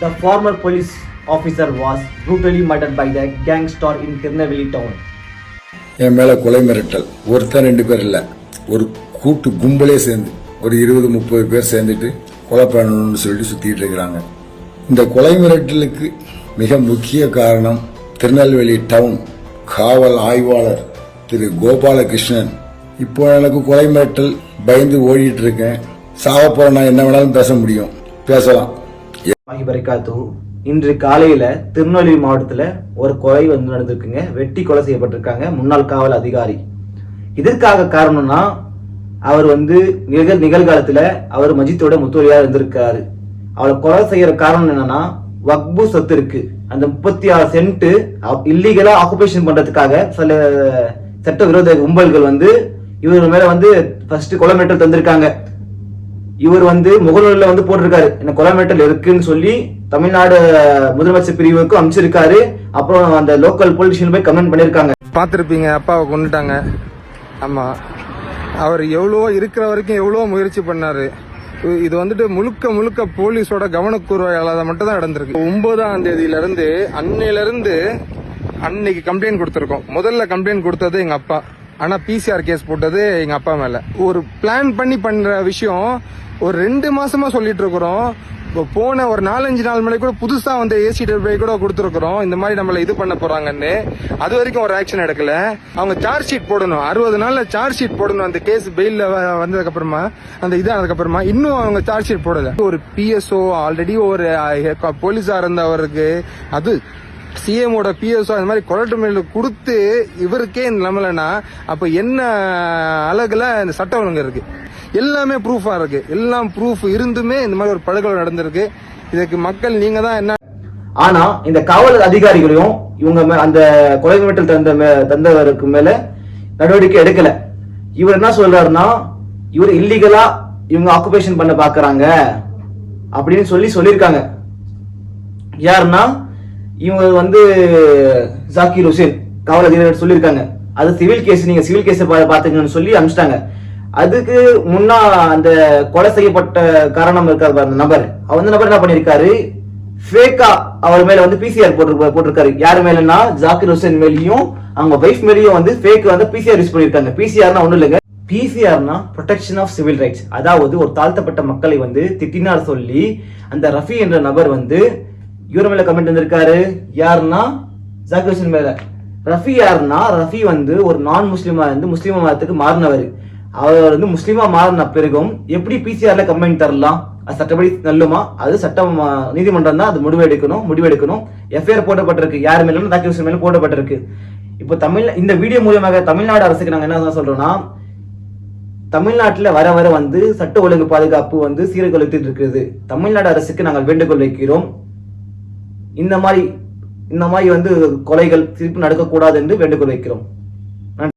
The former police officer was brutally murdered by the gangster in Tirunelveli town. என் மேல கொலை மிரட்டல். ஒருத்தன் ரெண்டு பேர் இல்ல. ஒரு கூட்டு கும்பலே சேர்ந்து ஒரு இருபது முப்பது பேர் சேர்ந்துட்டு கொலை பண்ணணும்னு சொல்லிட்டு சுத்திட்டு இருக்கிறாங்க. இந்த கொலை மிரட்டலுக்கு மிக முக்கிய காரணம் திருநெல்வேலி டவுன் காவல் ஆய்வாளர் திரு கோபாலகிருஷ்ணன். இப்போ எனக்கு கொலை மிரட்டல் பயந்து ஓடிட்டு இருக்கேன். சாக நான் என்ன வேணாலும் பேச முடியும். பேசலாம். ஆகி பறிக்காத்தும் இன்று காலையில் திருநெல்வேலி மாவட்டத்தில் ஒரு கொலை வந்து நடந்திருக்குங்க. வெட்டி கொலை செய்யப்பட்டிருக்காங்க. முன்னாள் காவல் அதிகாரி. இதற்காக காரணம்னா அவர் வந்து நிகழ் நிகழ்காலத்தில் அவர் மஜித்தோட முத்தோலியா இருந்திருக்காரு. அவளை கொலை செய்யற காரணம் என்னன்னா வக்பு சொத்து இருக்கு. அந்த முப்பத்தி ஆறு சென்ட்டு இல்லீகலா ஆக்குபேஷன் பண்றதுக்காக சில சட்ட விரோத கும்பல்கள் வந்து இவர் மேல வந்து ஃபர்ஸ்ட் கொலை மிரட்டல் தந்திருக்காங்க. இவர் வந்து முகநூலில் வந்து போட்டிருக்காரு. என்ன கொலை மிரட்டல் இருக்குன்னு சொல்லி தமிழ்நாடு முதலமைச்சர் பிரிவுக்கு அமைச்சிருக்காரு. அப்புறம் அந்த லோக்கல் பொலிட்டிஷியன் போய் கமெண்ட் பண்ணியிருக்காங்க. பார்த்துருப்பீங்க. அப்பாவை கொண்டுட்டாங்க ஆமாம் அவர் எவ்வளோ இருக்கிற வரைக்கும் எவ்வளோ முயற்சி பண்ணார். இது வந்துட்டு முழுக்க முழுக்க போலீஸோட கவனக்குறையால மட்டும் தான் நடந்திருக்கு. ஒன்பதாம் தேதியிலேருந்து அன்னையிலேருந்து அன்னைக்கு கம்ப்ளைண்ட் கொடுத்துருக்கோம். முதல்ல கம்ப்ளைண்ட் கொடுத்தது எங்கள் அப்பா. ஆனா பிசிஆர் கேஸ் போட்டது எங்க அப்பா மேல. ஒரு பிளான் பண்ணி பண்ற விஷயம் ஒரு ரெண்டு மாசமா சொல்லிட்டு இருக்கிறோம். இப்போ போன ஒரு நாலஞ்சு நாள் முன்னாடி கூட புதுசா வந்து ஏசி டெலிவரி கூட கொடுத்துருக்குறோம். இந்த மாதிரி நம்மள இது பண்ண போறாங்கன்னு. அது வரைக்கும் ஒரு ஆக்ஷன் எடுக்கல. அவங்க சார்ஜ் ஷீட் போடணும். அறுபது நாள்ல சார்ஜ் ஷீட் போடணும். அந்த கேஸ் பெயில்ல வந்ததுக்கு அப்புறமா அந்த இது அதுக்கப்புறமா இன்னும் அவங்க சார்ஜ் ஷீட் போடல. ஒரு பிஎஸ்ஓ ஆல்ரெடி ஒரு போலீஸா இருந்தவருக்கு அது சிஎமோட பிஎஸ்ஓ அந்த மாதிரி கொலட்டு மேல கொடுத்து இவருக்கே இந்த நிலமலனா அப்ப என்ன அழகுல இந்த சட்ட ஒழுங்கு இருக்கு? எல்லாமே ப்ரூஃபா இருக்கு. எல்லாம் ப்ரூஃப் இருந்துமே இந்த மாதிரி ஒரு படுகொலை நடந்திருக்கு. இதுக்கு மக்கள் நீங்க தான் என்ன ஆனா இந்த காவல் அதிகாரிகளையும் இவங்க மே- அந்த கொலை மிரட்டல் தந்த மே- தந்தவருக்கு மேல நடவடிக்கை எடுக்கல. இவர் என்ன சொல்றாருன்னா இவர் இல்லீகலா இவங்க ஆக்குபேஷன் பண்ண பாக்குறாங்க. அப்படின்னு சொல்லி சொல்லியிருக்காங்க. யாருன்னா இவங்க வந்து ஜாக்கிர் ஹுசேன் காவல் அதிகாரி சொல்லியிருக்காங்க. அது சிவில் கேஸ் நீங்க சிவில் கேஸ் பாத்துங்கன்னு சொல்லி அனுப்பிச்சிட்டாங்க. அதுக்கு முன்னா அந்த கொலை செய்யப்பட்ட காரணம் இருக்காரு அந்த நபர். அவர் வந்து நபர் என்ன பண்ணியிருக்காரு? ஃபேக்கா அவர் மேல வந்து பிசிஆர் போட்டு போட்டிருக்காரு. யார் மேலன்னா? ஜாக்கிர் ஹுசேன் மேலேயும் அவங்க வைஃப் மேலேயும் வந்து ஃபேக் வந்து பிசிஆர் யூஸ் பண்ணியிருக்காங்க. பிசிஆர்னா ஒன்றும் இல்லைங்க. பிசிஆர்னா ப்ரொடெக்ஷன் ஆஃப் சிவில் ரைட்ஸ் அதாவது ஒரு தாழ்த்தப்பட்ட மக்களை வந்து திட்டினார் சொல்லி அந்த ரஃபி என்ற நபர் வந்து இவர் மேல கமெண்ட் வந்திருக்காரு. யாருன்னா? ஜாக்கிர் ஹுசேன் மேல. ரஃபி யாருன்னா? ரஃபி வந்து ஒரு நான் முஸ்லீமா இருந்து முஸ்லீம் மதத்துக்கு மாறினவர். அவர் வந்து முஸ்லீமா மாறின பிறகும் எப்படி பிசிஆர்ல கம்ப்ளைண்ட் தரலாம்? அது சட்டப்படி நல்லுமா அது சட்டம் நீதிமன்றம் தான் அது முடிவெடுக்கணும் முடிவெடுக்கணும் எஃப்ஐஆர் போடப்பட்டிருக்கு. யார் மேலும் ஜாக்கிர் ஹுசேன் மேலும் போடப்பட்டிருக்கு. இப்போ தமிழ் இந்த வீடியோ மூலியமாக தமிழ்நாடு அரசுக்கு நாங்கள் என்ன சொல்றோம்னா தமிழ்நாட்டில் வர வர வந்து சட்ட ஒழுங்கு பாதுகாப்பு வந்து சீர்குலைத்து இருக்குது. தமிழ்நாடு அரசுக்கு நாங்கள் வேண்டுகோள் வைக்கிறோம். இந்த மாதிரி இந்த மாதிரி வந்து கொலைகள் திருப்பி நடக்கக்கூடாது என்று வேண்டுகோள் வைக்கிறோம்.